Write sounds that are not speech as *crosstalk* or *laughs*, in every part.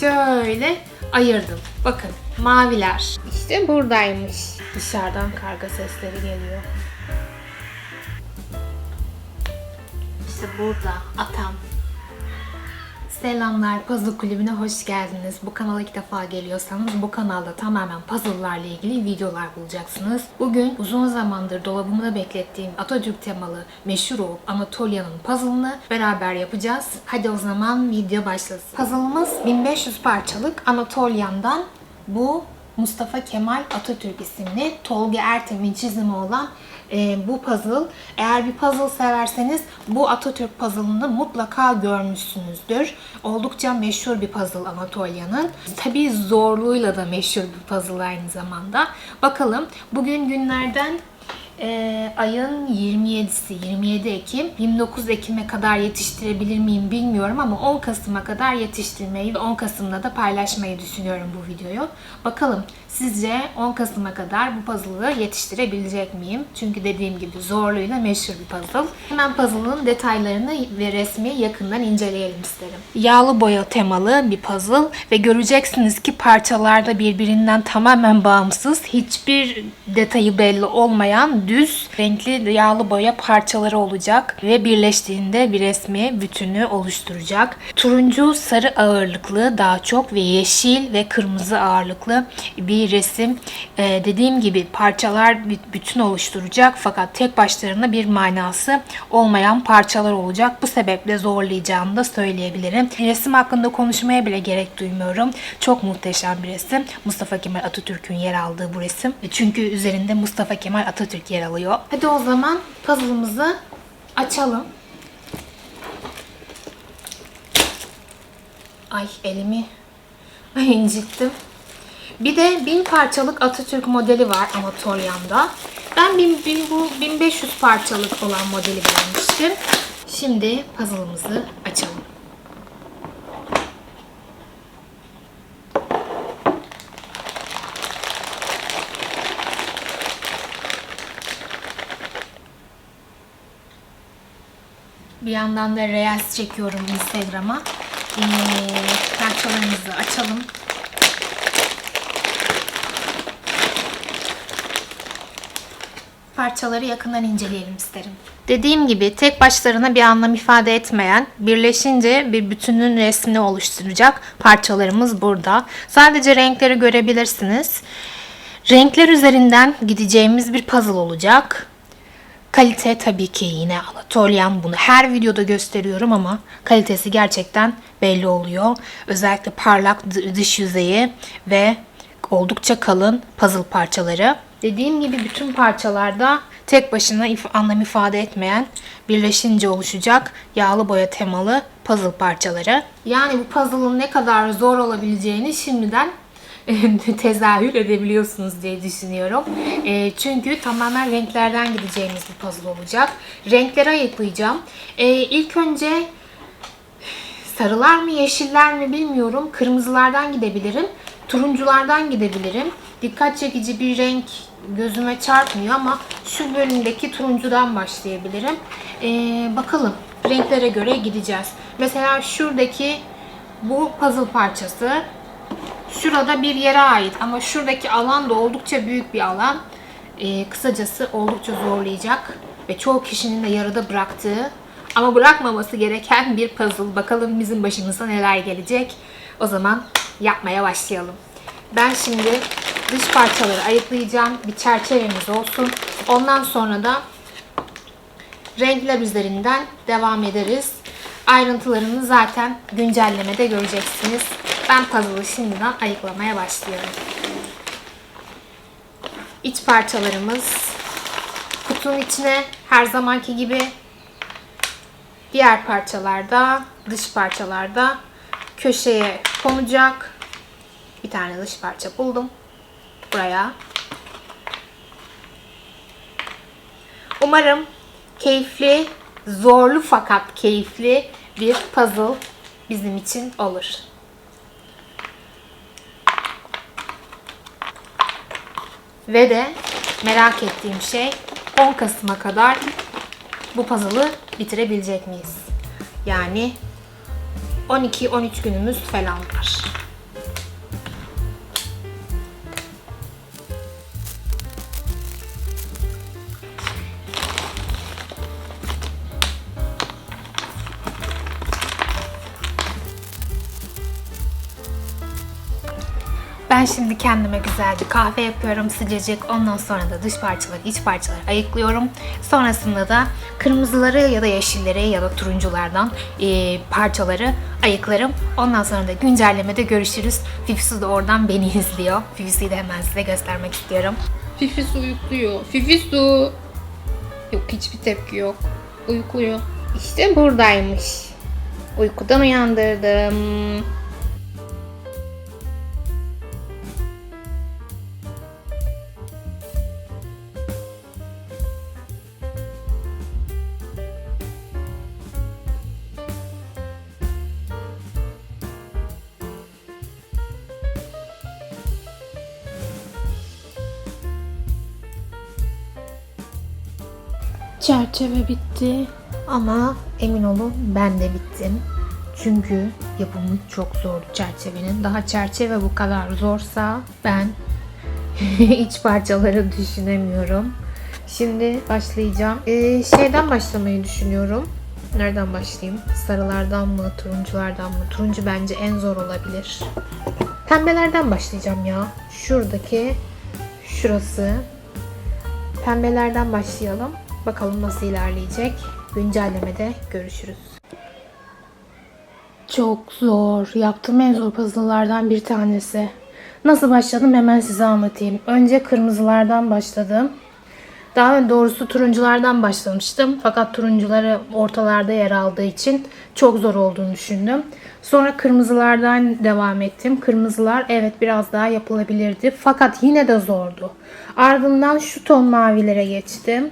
şöyle ayırdım. Bakın maviler. İşte buradaymış. Dışarıdan karga sesleri geliyor. İşte burada atam. Selamlar Puzzle Kulübü'ne hoş geldiniz. Bu kanala ilk defa geliyorsanız bu kanalda tamamen puzzle'larla ilgili videolar bulacaksınız. Bugün uzun zamandır dolabımda beklettiğim Atatürk temalı meşhur olup Anatolia'nın puzzle'ını beraber yapacağız. Hadi o zaman video başlasın. Puzzle'ımız 1500 parçalık Anatolia'ndan bu Mustafa Kemal Atatürk isimli Tolga Ertem'in çizimi olan e, bu puzzle. Eğer bir puzzle severseniz bu Atatürk puzzle'ını mutlaka görmüşsünüzdür. Oldukça meşhur bir puzzle Anatolia'nın. Tabii zorluğuyla da meşhur bir puzzle aynı zamanda. Bakalım bugün günlerden e, ayın 27'si 27 Ekim 29 Ekim'e kadar yetiştirebilir miyim bilmiyorum ama 10 Kasım'a kadar yetiştirmeyi ve 10 Kasım'da da paylaşmayı düşünüyorum bu videoyu. Bakalım sizce 10 Kasım'a kadar bu puzzle'ı yetiştirebilecek miyim? Çünkü dediğim gibi zorluğuyla meşhur bir puzzle. Hemen puzzle'ın detaylarını ve resmi yakından inceleyelim isterim. Yağlı boya temalı bir puzzle ve göreceksiniz ki parçalarda birbirinden tamamen bağımsız, hiçbir detayı belli olmayan düz renkli yağlı boya parçaları olacak ve birleştiğinde bir resmi bütünü oluşturacak. Turuncu, sarı ağırlıklı daha çok ve yeşil ve kırmızı ağırlıklı bir resim. Ee, dediğim gibi parçalar bütün oluşturacak fakat tek başlarına bir manası olmayan parçalar olacak. Bu sebeple zorlayacağımı da söyleyebilirim. Resim hakkında konuşmaya bile gerek duymuyorum. Çok muhteşem bir resim. Mustafa Kemal Atatürk'ün yer aldığı bu resim. Çünkü üzerinde Mustafa Kemal Atatürk yer alıyor. Hadi o zaman puzzle'ımızı açalım. Ay elimi *laughs* incittim. Bir de 1000 parçalık Atatürk modeli var Anatolia'mda. Ben bin, bin- bu 1500 parçalık olan modeli beğenmiştim. Şimdi puzzle'ımızı açalım. Bir yandan da Reels çekiyorum Instagram'a. Ee, parçalarımızı açalım. Parçaları yakından inceleyelim isterim. Dediğim gibi tek başlarına bir anlam ifade etmeyen, birleşince bir bütünün resmini oluşturacak parçalarımız burada. Sadece renkleri görebilirsiniz. Renkler üzerinden gideceğimiz bir puzzle olacak. Kalite tabii ki yine Anatolian. Bunu her videoda gösteriyorum ama kalitesi gerçekten belli oluyor. Özellikle parlak dış yüzeyi ve oldukça kalın puzzle parçaları. Dediğim gibi bütün parçalarda tek başına if- anlam ifade etmeyen birleşince oluşacak yağlı boya temalı puzzle parçaları. Yani bu puzzle'ın ne kadar zor olabileceğini şimdiden *laughs* tezahür edebiliyorsunuz diye düşünüyorum. E, çünkü tamamen renklerden gideceğimiz bir puzzle olacak. Renkleri ayıklayacağım. E, ilk önce sarılar mı yeşiller mi bilmiyorum. Kırmızılardan gidebilirim. Turunculardan gidebilirim. Dikkat çekici bir renk gözüme çarpmıyor ama şu bölümdeki turuncudan başlayabilirim. E, bakalım renklere göre gideceğiz. Mesela şuradaki bu puzzle parçası şurada bir yere ait ama şuradaki alan da oldukça büyük bir alan. Ee, kısacası oldukça zorlayacak ve çoğu kişinin de yarıda bıraktığı ama bırakmaması gereken bir puzzle. Bakalım bizim başımıza neler gelecek. O zaman yapmaya başlayalım. Ben şimdi dış parçaları ayıklayacağım. Bir çerçevemiz olsun. Ondan sonra da renkler üzerinden devam ederiz. Ayrıntılarını zaten güncellemede göreceksiniz. Ben puzzle'ı şimdiden ayıklamaya başlıyorum. İç parçalarımız kutunun içine her zamanki gibi diğer parçalarda, dış parçalarda köşeye konacak. Bir tane dış parça buldum. Buraya. Umarım keyifli, zorlu fakat keyifli bir puzzle bizim için olur. Ve de merak ettiğim şey 10 Kasım'a kadar bu puzzle'ı bitirebilecek miyiz? Yani 12-13 günümüz falan var. Şimdi kendime güzel bir kahve yapıyorum sıcacık. Ondan sonra da dış parçaları, iç parçaları ayıklıyorum. Sonrasında da kırmızıları ya da yeşilleri ya da turunculardan e, parçaları ayıklarım. Ondan sonra da güncellemede görüşürüz. Fifisu da oradan beni *laughs* izliyor. Fifisu'yu da hemen size göstermek istiyorum. Fifisu uyukluyor. Fifisu. Yok hiçbir tepki yok. Uyukluyor. İşte buradaymış. Uykudan uyandırdım. Çerçeve bitti ama emin olun ben de bittim. Çünkü yapımı çok zordu çerçevenin. Daha çerçeve bu kadar zorsa ben *laughs* iç parçaları düşünemiyorum. Şimdi başlayacağım. Ee, şeyden başlamayı düşünüyorum. Nereden başlayayım? Sarılardan mı, turunculardan mı? Turuncu bence en zor olabilir. Pembelerden başlayacağım ya. Şuradaki, şurası. Pembelerden başlayalım. Bakalım nasıl ilerleyecek. Güncellemede görüşürüz. Çok zor. Yaptığım en zor puzzle'lardan bir tanesi. Nasıl başladım hemen size anlatayım. Önce kırmızılardan başladım. Daha doğrusu turunculardan başlamıştım. Fakat turuncuları ortalarda yer aldığı için çok zor olduğunu düşündüm. Sonra kırmızılardan devam ettim. Kırmızılar evet biraz daha yapılabilirdi. Fakat yine de zordu. Ardından şu ton mavilere geçtim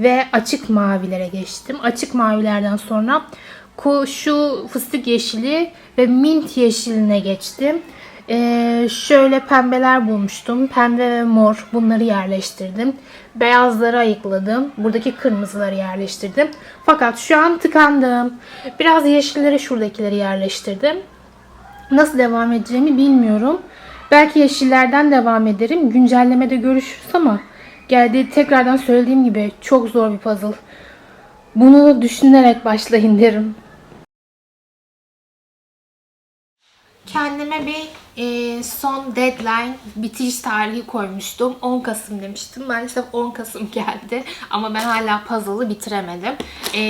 ve açık mavilere geçtim. Açık mavilerden sonra şu fıstık yeşili ve mint yeşiline geçtim. Ee, şöyle pembeler bulmuştum. Pembe ve mor bunları yerleştirdim. Beyazları ayıkladım. Buradaki kırmızıları yerleştirdim. Fakat şu an tıkandım. Biraz yeşilleri şuradakileri yerleştirdim. Nasıl devam edeceğimi bilmiyorum. Belki yeşillerden devam ederim. Güncellemede görüşürüz ama geldi tekrardan söylediğim gibi çok zor bir puzzle. Bunu düşünerek başlayın derim. Kendime bir e, son deadline bitiş tarihi koymuştum. 10 Kasım demiştim. Maalesef 10 Kasım geldi. Ama ben hala puzzle'ı bitiremedim. E,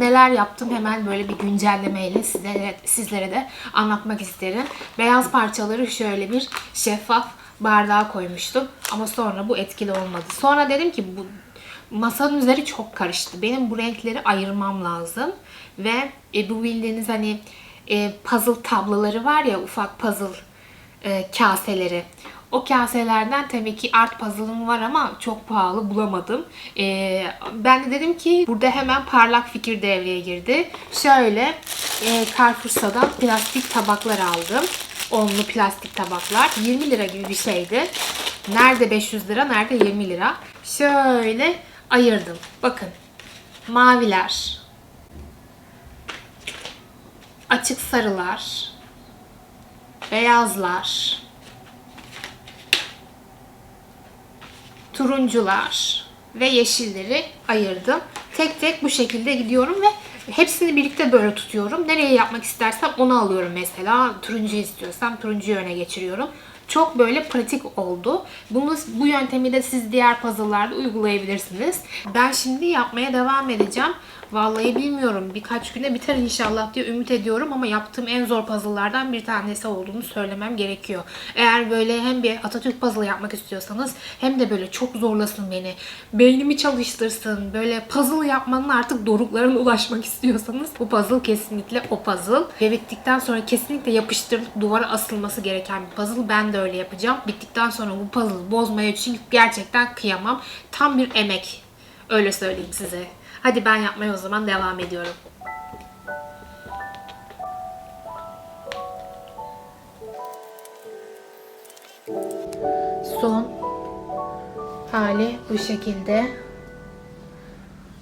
neler yaptım hemen böyle bir güncellemeyle sizlere, sizlere de anlatmak isterim. Beyaz parçaları şöyle bir şeffaf bardağa koymuştum. Ama sonra bu etkili olmadı. Sonra dedim ki bu masanın üzeri çok karıştı. Benim bu renkleri ayırmam lazım. Ve e, bu bildiğiniz hani e, puzzle tabloları var ya ufak puzzle e, kaseleri. O kaselerden tabii ki art puzzle'ım var ama çok pahalı bulamadım. E, ben de dedim ki burada hemen parlak fikir devreye girdi. Şöyle e, Carrefour'dan plastik tabaklar aldım. Onlu plastik tabaklar. 20 lira gibi bir şeydi. Nerede 500 lira, nerede 20 lira. Şöyle ayırdım. Bakın. Maviler. Açık sarılar. Beyazlar. Turuncular ve yeşilleri ayırdım. Tek tek bu şekilde gidiyorum ve hepsini birlikte böyle tutuyorum. Nereye yapmak istersem onu alıyorum mesela. Turuncu istiyorsam turuncuyu öne geçiriyorum. Çok böyle pratik oldu. Bunu, bu yöntemi de siz diğer puzzle'larda uygulayabilirsiniz. Ben şimdi yapmaya devam edeceğim. Vallahi bilmiyorum. Birkaç güne biter inşallah diye ümit ediyorum ama yaptığım en zor puzzle'lardan bir tanesi olduğunu söylemem gerekiyor. Eğer böyle hem bir Atatürk puzzle yapmak istiyorsanız hem de böyle çok zorlasın beni. Beynimi çalıştırsın. Böyle puzzle yapmanın artık doruklarına ulaşmak istiyorsanız bu puzzle kesinlikle o puzzle. Ve bittikten sonra kesinlikle yapıştırılıp duvara asılması gereken bir puzzle. Ben de öyle yapacağım. Bittikten sonra bu puzzle bozmaya çünkü gerçekten kıyamam. Tam bir emek. Öyle söyleyeyim size. Hadi ben yapmaya o zaman devam ediyorum. Son hali bu şekilde.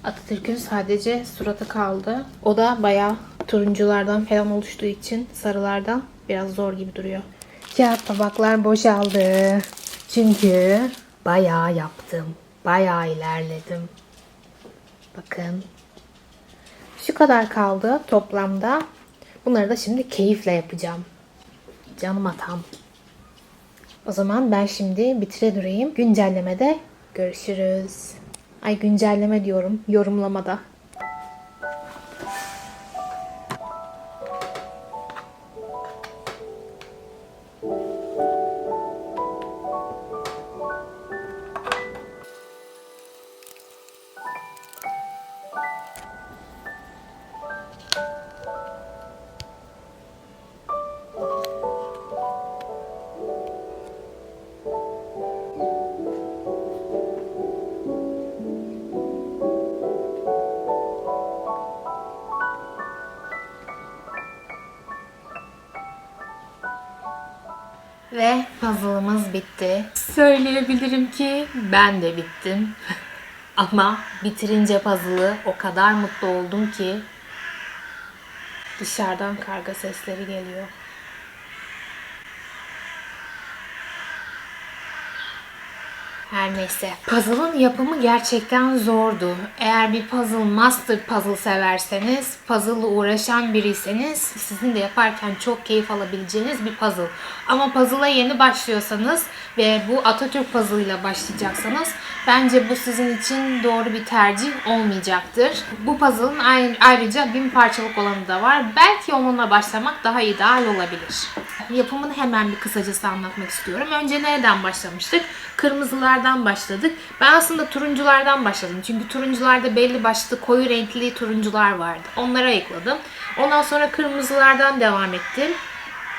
Atatürk'ün sadece suratı kaldı. O da bayağı turunculardan falan oluştuğu için sarılardan biraz zor gibi duruyor. Kağıt tabaklar boşaldı. Çünkü bayağı yaptım. Bayağı ilerledim. Bakın. Şu kadar kaldı toplamda. Bunları da şimdi keyifle yapacağım. Canım atam. O zaman ben şimdi bitire durayım. Güncellemede görüşürüz. Ay güncelleme diyorum. Yorumlamada. Ve puzzle'ımız bitti. Söyleyebilirim ki ben de bittim. *laughs* Ama bitirince puzzle'ı o kadar mutlu oldum ki dışarıdan karga sesleri geliyor. Her neyse. Puzzle'ın yapımı gerçekten zordu. Eğer bir puzzle, master puzzle severseniz, puzzle'la uğraşan biriyseniz sizin de yaparken çok keyif alabileceğiniz bir puzzle. Ama puzzle'a yeni başlıyorsanız ve bu Atatürk puzzle ile başlayacaksanız bence bu sizin için doğru bir tercih olmayacaktır. Bu puzzle'ın ayrı- ayrıca bin parçalık olanı da var. Belki onunla başlamak daha ideal olabilir. Yapımını hemen bir kısacası anlatmak istiyorum. Önce nereden başlamıştık? Kırmızılardan başladık. Ben aslında turunculardan başladım. Çünkü turuncularda belli başlı koyu renkli turuncular vardı. Onları ayıkladım. Ondan sonra kırmızılardan devam ettim.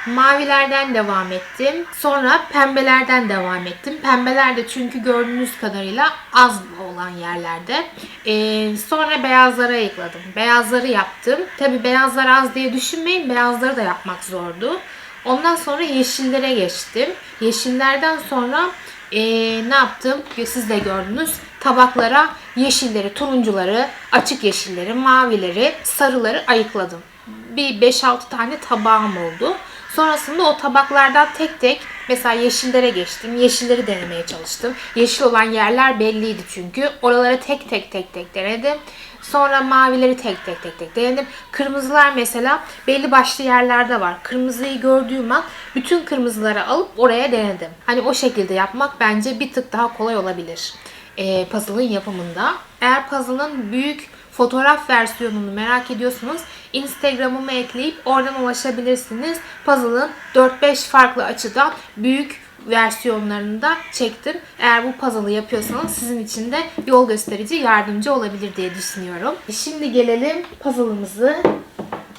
Mavilerden devam ettim. Sonra pembelerden devam ettim. Pembeler de çünkü gördüğünüz kadarıyla az olan yerlerde. Ee, sonra beyazlara ayıkladım. Beyazları yaptım. Tabi beyazlar az diye düşünmeyin. Beyazları da yapmak zordu. Ondan sonra yeşillere geçtim. Yeşillerden sonra ee, ne yaptım? Siz de gördünüz. Tabaklara yeşilleri, turuncuları, açık yeşilleri, mavileri, sarıları ayıkladım. Bir 5-6 tane tabağım oldu. Sonrasında o tabaklardan tek tek mesela yeşillere geçtim. Yeşilleri denemeye çalıştım. Yeşil olan yerler belliydi çünkü. Oralara tek tek tek tek denedim. Sonra mavileri tek tek tek tek denedim. Kırmızılar mesela belli başlı yerlerde var. Kırmızıyı gördüğüm an bütün kırmızıları alıp oraya denedim. Hani o şekilde yapmak bence bir tık daha kolay olabilir. Ee, puzzle'ın yapımında. Eğer puzzle'ın büyük fotoğraf versiyonunu merak ediyorsanız Instagram'ıma ekleyip oradan ulaşabilirsiniz. Puzzle'ın 4-5 farklı açıdan büyük versiyonlarını da çektim. Eğer bu puzzle'ı yapıyorsanız sizin için de yol gösterici, yardımcı olabilir diye düşünüyorum. Şimdi gelelim puzzle'ımızı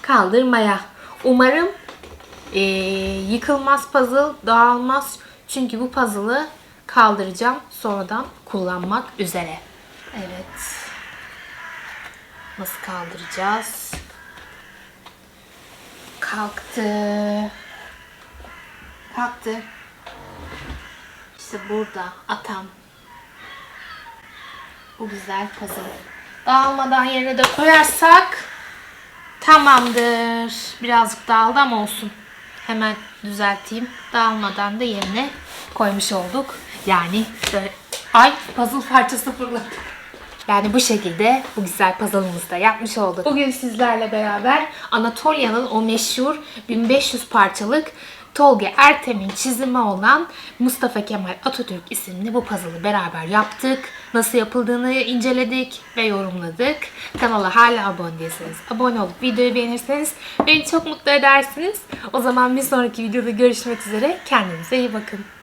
kaldırmaya. Umarım eee, yıkılmaz puzzle, dağılmaz. Çünkü bu puzzle'ı kaldıracağım sonradan kullanmak üzere. Evet. Nasıl kaldıracağız? Kalktı. Kalktı. İşte burada atam. Bu güzel puzzle. Dağılmadan yerine de koyarsak tamamdır. Birazcık dağıldı ama olsun. Hemen düzelteyim. Dağılmadan da yerine koymuş olduk. Yani şöyle... Ay puzzle parçası fırladı. Yani bu şekilde bu güzel puzzle'ımızı da yapmış olduk. Bugün sizlerle beraber Anatolia'nın o meşhur 1500 parçalık Tolga Ertem'in çizimi olan Mustafa Kemal Atatürk isimli bu puzzle'ı beraber yaptık. Nasıl yapıldığını inceledik ve yorumladık. Kanala hala abone değilseniz abone olup videoyu beğenirseniz beni çok mutlu edersiniz. O zaman bir sonraki videoda görüşmek üzere. Kendinize iyi bakın.